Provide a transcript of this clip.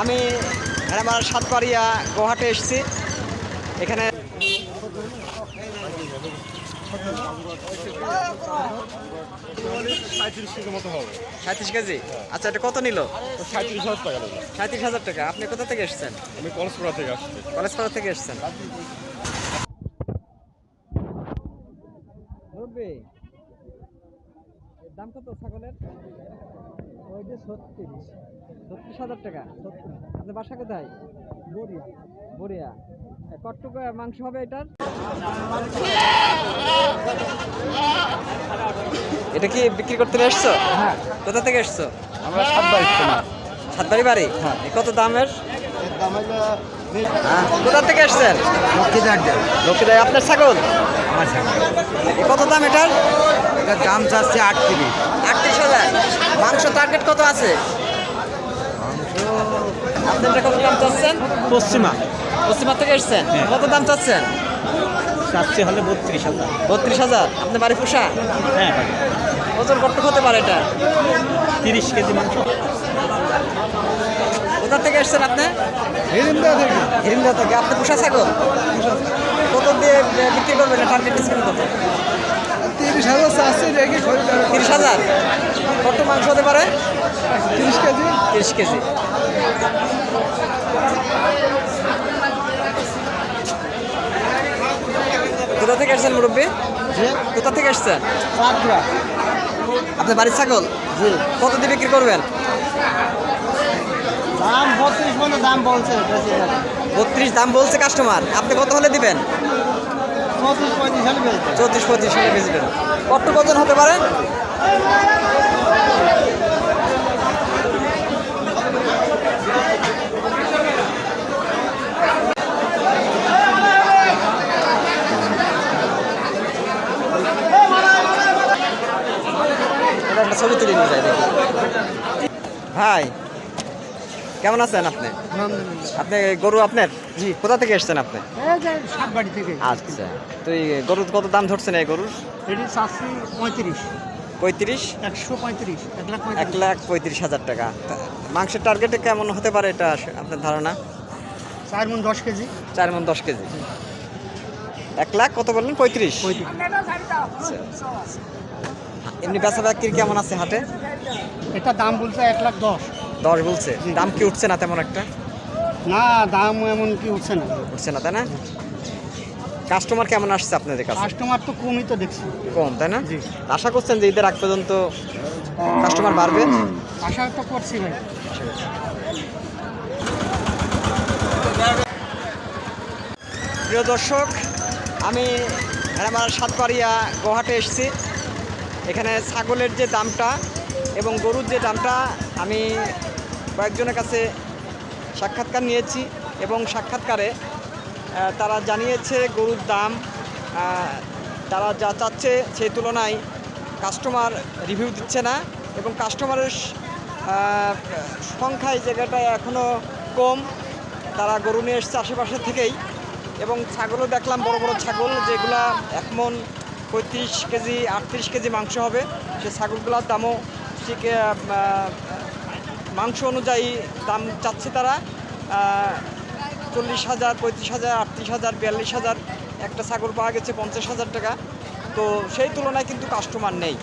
আমি আমার সাতবাড়িয়া গুয়াহাটি এসেছি। এখানে সাঁত্রিশ কেজি? আচ্ছা এটা কত নিল? সাঁত্রিশ হাজার টাকা। সাঁত্রিশ হাজার টাকা আপনি কোথা থেকে এসেছেন? আমি কলেজপুরা থেকে আসছি কলেজ পাড়া থেকে এসেছেন দাম কত ছাগলের? ওইটা ছত্রিশ। ছত্রিশ হাজার টাকা আপনার বাসা কোথায়? বরিয়া বরিয়া এ, মাংস হবে এটার? এটা কি বিক্রি করতে এসছো? হ্যাঁ। কোথা থেকে এসছো? আমরা সাতবাড়ি সাতবাড়ি বাড়ি? হ্যাঁ। এ কত দামের? দাম হলো কোথা থেকে এসছেন লক্ষ্মীদার আপনার ছাগল? কত দাম এটার? এটার দাম চাচ্ছে আটত্রিশ আটত্রিশ হাজার। মাংস টার্গেট কত আছে? আপনারা কত দাম চাচ্ছেন? পশ্চিমা। পশ্চিমা থেকে এসছেন? কত দাম চাচ্ছেন? চাচ্ছে হলে বত্রিশ হাজার। বত্রিশ হাজার। আপনার বাড়ি পোষা? হ্যাঁ ওজন কত হতে পারে এটা? তিরিশ কেজি মাংস। কোথা থেকে এসছেন আপনি? হিরিন্দা থেকে। আপনি পোষা ছাগল? কত দিয়ে বিক্রি করবেন? টার্গেট স্কিম কত? তিরিশ হাজার চাচ্ছে রেখে তিরিশ হাজার? কত মাংস হতে পারে? তিরিশ কেজি। তিরিশ কেজি। কোথা থেকে এসছেন মুরব্বী? কোথা থেকে এসছেন চাকরা আপনার বাড়ির ছাগল? কত দিয়ে বিক্রি করবেন? দাম বত্রিশ মানে দাম বলছে বত্রিশ দাম বলছে কাস্টমার আপনি কত হলে দিবেন? চৌত্রিশ পঁয়ত্রিশ হলে বেচবেন কত ওজন হতে পারে? ছবি তুলে নিয়ে যায় ভাই কেমন আছেন আপনি? আপনি গরু আপনার? জি। কোথা থেকে এসছেন আপনি? বাড়ি থেকে। আচ্ছা। তো এই গরুর কত দাম ধরছেন এই গরুর? এটি চাচ্ছি পঁয়ত্রিশ। পঁয়ত্রিশ? একশো পঁয়ত্রিশ এক লাখ এক লাখ পঁয়ত্রিশ হাজার টাকা। মাংসের টার্গেটে কেমন হতে পারে এটা আপনার ধারণা? চার মন দশ কেজি। চার মন দশ কেজি। এক লাখ কত বললেন? পঁয়ত্রিশ? পঁয়ত্রিশ। আচ্ছা। এমনি বেচা বিক্রি কেমন আছে হাটে? এটা দাম বলছে এক লাখ দশ। দশ বলছে। দাম কি উঠছে না তেমন একটা? না দাম এমন কি উঠছে না। উঠছে না তাই না? কাস্টমার কেমন আসছে আপনাদের কাছে? কাস্টমার তো কমই তো দেখছি। কম তাই না? জি। আশা করছেন যে ঈদের আগ পর্যন্ত কাস্টমার বাড়বে? আশা তো করছি ভাই। প্রিয় দর্শক আমি আমার সাতপাড়িয়া গুয়াহাটি এসেছি। এখানে ছাগলের যে দামটা এবং গরুর যে দামটা আমি কয়েকজনের কাছে সাক্ষাৎকার নিয়েছি এবং সাক্ষাৎকারে তারা জানিয়েছে গরুর দাম তারা যা চাচ্ছে সেই তুলনায় কাস্টমার রিভিউ দিচ্ছে না এবং কাস্টমারের সংখ্যা এই জায়গাটায় এখনও কম। তারা গরু নিয়ে এসছে আশেপাশে থেকেই এবং ছাগলও দেখলাম, বড় বড় ছাগল যেগুলা এক মন পঁয়ত্রিশ কেজি, আটত্রিশ কেজি মাংস হবে। সে ছাগলগুলোর দামও ঠিক মাংস অনুযায়ী দাম চাচ্ছে তারা চল্লিশ হাজার, পঁয়ত্রিশ হাজার, আটত্রিশ হাজার, বিয়াল্লিশ হাজার। একটা ছাগল পাওয়া গেছে পঞ্চাশ হাজার টাকা। তো সেই তুলনায় কিন্তু কাস্টমার নেই।